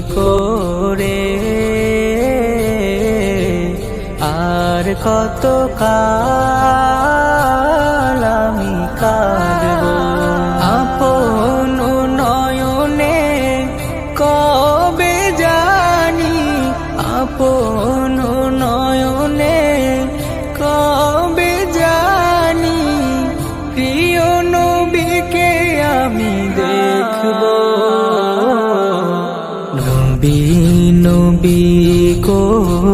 করে। আর কত কাল আমি কাঁদব। আপন নয়নে কবে জানি আপন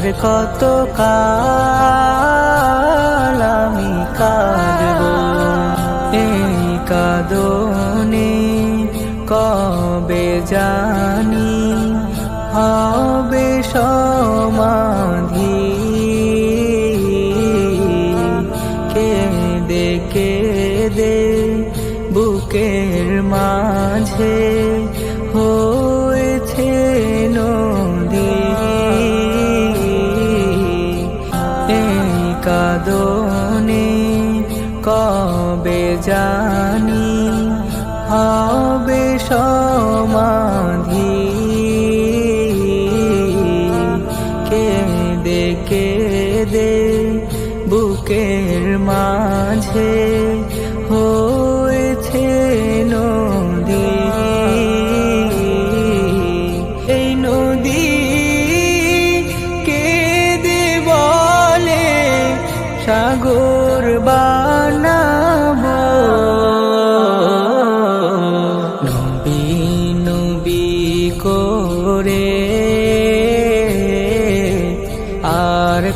আর কত কাল আমি কাঁদব? এই কাদনে কবে জানি হবে সমাধি? কেঁদে কেঁদে বুকের মাঝে জানি, হবে সমাধি। কেঁদে কেঁদে বুকের মাঝে হয়েছে নদী। এই নদী কেঁদে বলে সাগর বানাবো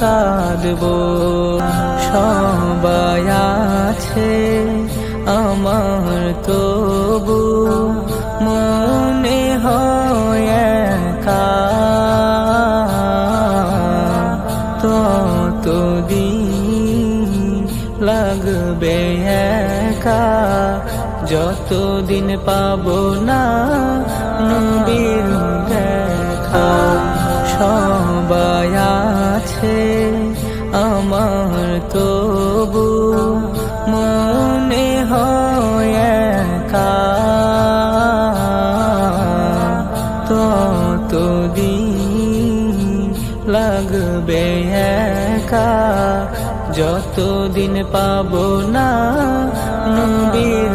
কাঁদব। সবাই আছে আমার তবু। মনে হয় একা। ততদিন লাগবে একা। যতদিন পাবো না লাগবে একা যতদিন পাবো না নবীর